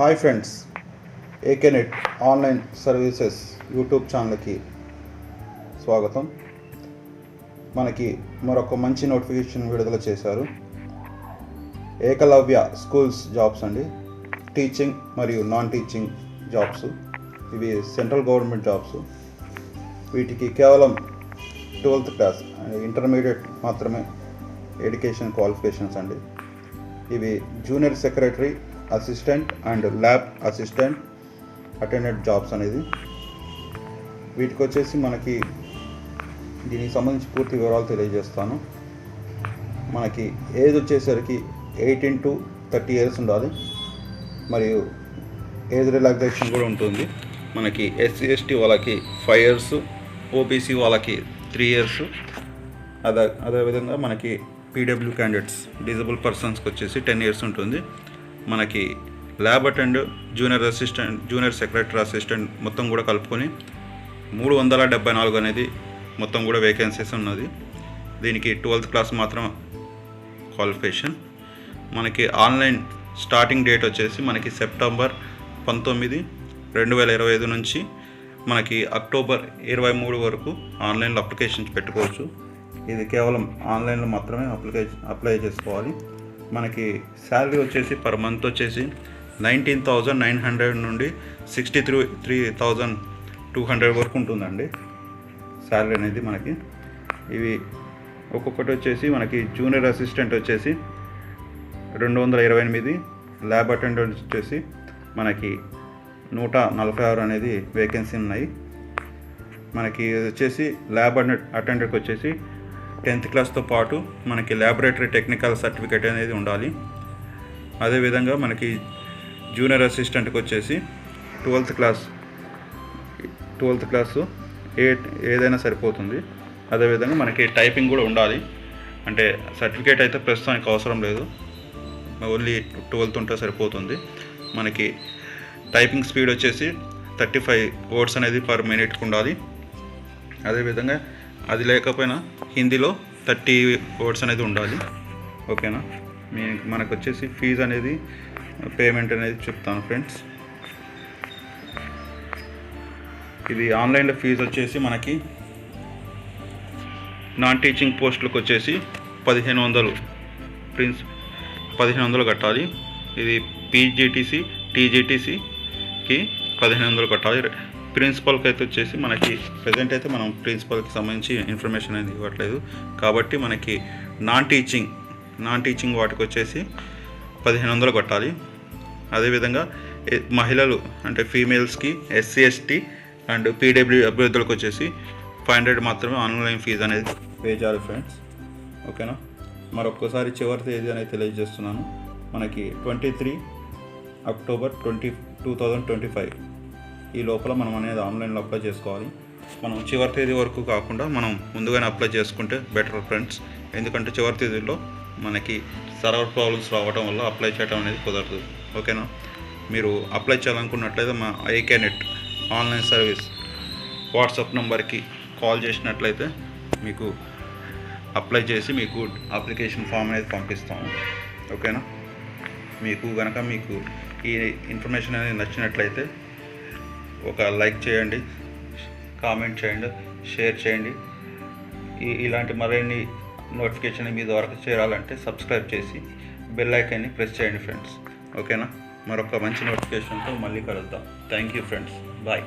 Hi friends AK net online services YouTube ఛానల్కి స్వాగతం. మనకి మరొక మంచి నోటిఫికేషన్ విడుదల చేశారు. ఏకలవ్య స్కూల్స్ జాబ్స్ అండి. టీచింగ్ మరియు నాన్ టీచింగ్ జాబ్స్. ఇవి సెంట్రల్ గవర్నమెంట్ జాబ్స్. వీటికి కేవలం ట్వెల్త్ క్లాస్ ఇంటర్మీడియట్ మాత్రమే ఎడ్యుకేషన్ క్వాలిఫికేషన్స్ అండి. ఇవి junior secretary assistant and lab assistant attendant jobs అనేది. వీటికి వచ్చేసి మనకి దీనికి సంబంధించి పూర్తి వివరాలు తెలియజేస్తాను. మనకి ఏజ్ వచ్చేసరికి ఎయిటీన్ టు థర్టీ ఇయర్స్ ఉండాలి. మరియు ఏజ్ రిలాక్సేషన్ కూడా ఉంటుంది. మనకి ఎస్సీ ఎస్టీ వాళ్ళకి ఫైవ్ ఇయర్స్ ఓబీసీ వాళ్ళకి త్రీ ఇయర్స్. అదే అదేవిధంగా మనకి పీడబ్ల్యూ క్యాండిడేట్స్ డిజబుల్ పర్సన్స్కి వచ్చేసి టెన్ ఇయర్స్ ఉంటుంది. మనకి lab attend junior assistant junior secretary assistant మొత్తం కూడా కలుపుకొని మూడు వందల డెబ్బై నాలుగు అనేది మొత్తం కూడా వేకెన్సీస్ ఉన్నది. దీనికి ట్వెల్త్ క్లాస్ మాత్రం క్వాలిఫికేషన్ మనకి ఆన్లైన్ స్టార్టింగ్ డేట్ వచ్చేసి మనకి సెప్టెంబర్ పంతొమ్మిది రెండు వేల ఇరవై ఐదు నుంచి మనకి అక్టోబర్ ఇరవై మూడు వరకు ఆన్లైన్లో అప్లికేషన్స్ పెట్టుకోవచ్చు. ఇది కేవలం ఆన్లైన్లో మాత్రమే అప్లికేషన్ అప్లై చేసుకోవాలి. మనకి శాలరీ వచ్చేసి పర్ మంత్ వచ్చేసి నైన్టీన్ థౌజండ్ నైన్ హండ్రెడ్ నుండి sixty three three thousand two hundred వరకు ఉంటుందండి శాలరీ అనేది మనకి. ఇవి ఒక్కొక్కటి వచ్చేసి మనకి జూనియర్ అసిస్టెంట్ వచ్చేసి రెండు వందల ఇరవై ఎనిమిది ల్యాబ్ అటెండెంట్ వచ్చేసి మనకి నూట నలభై ఆరు అనేది వేకెన్సీ ఉన్నాయి. మనకి వచ్చేసి ల్యాబ్ అటెండెంట్కి వచ్చేసి టెన్త్ క్లాస్తో పాటు మనకి ల్యాబొరేటరీ టెక్నికల్ సర్టిఫికేట్ అనేది ఉండాలి. అదేవిధంగా మనకి జూనియర్ అసిస్టెంట్కి వచ్చేసి ట్వెల్త్ క్లాస్ ట్వెల్త్ క్లాసు ఏ ఏదైనా సరిపోతుంది. అదేవిధంగా మనకి టైపింగ్ కూడా ఉండాలి. అంటే సర్టిఫికేట్ అయితే ప్రస్తుతానికి అవసరం లేదు. ఓన్లీ ట్వెల్త్ ఉంటే సరిపోతుంది. మనకి టైపింగ్ స్పీడ్ వచ్చేసి థర్టీ ఫైవ్ వర్డ్స్ అనేది పర్ మినిట్కి ఉండాలి. అదేవిధంగా అది లేకపోయినా హిందీలో థర్టీ వర్డ్స్ అనేది ఉండాలి. ఓకేనా? మీ మనకు వచ్చేసి ఫీజు అనేది పేమెంట్ అనేది చెప్తాను ఫ్రెండ్స్. ఇది ఆన్లైన్లో ఫీజు వచ్చేసి మనకి నాన్ టీచింగ్ పోస్టులకు వచ్చేసి పదిహేను వందలు. ప్రిన్స్ పదిహేను వందలు కట్టాలి. ఇది పీజీటీసీ టీజీటీసీకి పదిహేను వందలు కట్టాలి. ప్రిన్సిపల్కి అయితే వచ్చేసి మనకి ప్రజెంట్ అయితే మనం ప్రిన్సిపల్కి సంబంధించి ఇన్ఫర్మేషన్ అనేది ఇవ్వట్లేదు. కాబట్టి మనకి నాన్ టీచింగ్ నాన్ టీచింగ్ వాటికి వచ్చేసి పదిహేను వందలు కట్టాలి. అదేవిధంగా మహిళలు అంటే ఫీమేల్స్కి ఎస్సీ ఎస్టీ అండ్ పీడబ్ల్యూ అభ్యర్థులకు వచ్చేసి ఫైవ్ హండ్రెడ్ మాత్రమే ఆన్లైన్ ఫీజు అనేది పే చేయాలి ఫ్రెండ్స్ ఓకేనా మరొక్కసారి చివరి తేదీ అనేది తెలియజేస్తున్నాను. మనకి twenty three October twenty two thousand twenty five ఈ లోపల మనం అనేది ఆన్లైన్లో అప్లై చేసుకోవాలి. మనం చివరి తేదీ వరకు కాకుండా మనం ముందుగానే అప్లై చేసుకుంటే బెటర్ ఫ్రెండ్స్. ఎందుకంటే చివరి తేదీలో మనకి సర్వర్ ప్రాబ్లమ్స్ రావడం వల్ల అప్లై చేయడం అనేది కుదరదు. ఓకేనా? మీరు అప్లై చేయాలనుకున్నట్లయితే మా IK net online service WhatsApp నెంబర్కి కాల్ చేసినట్లయితే మీకు అప్లై చేసి మీకు అప్లికేషన్ ఫామ్ అనేది పంపిస్తాము. ఓకేనా? మీకు కనుక మీకు ఈ ఇన్ఫర్మేషన్ అనేది నచ్చినట్లయితే ఒక లైక్ చేయండి కామెంట్ చేయండి షేర్ చేయండి. ఈ ఇలాంటి మరిన్ని నోటిఫికేషన్ మీ ద్వారా చేరాలంటే సబ్స్క్రైబ్ చేసి బెల్ ఐకాన్ని ప్రెస్ చేయండి ఫ్రెండ్స్. ఓకేనా? మరొక మంచి నోటిఫికేషన్తో మళ్ళీ కలుద్దాం. Thank you friends. బాయ్.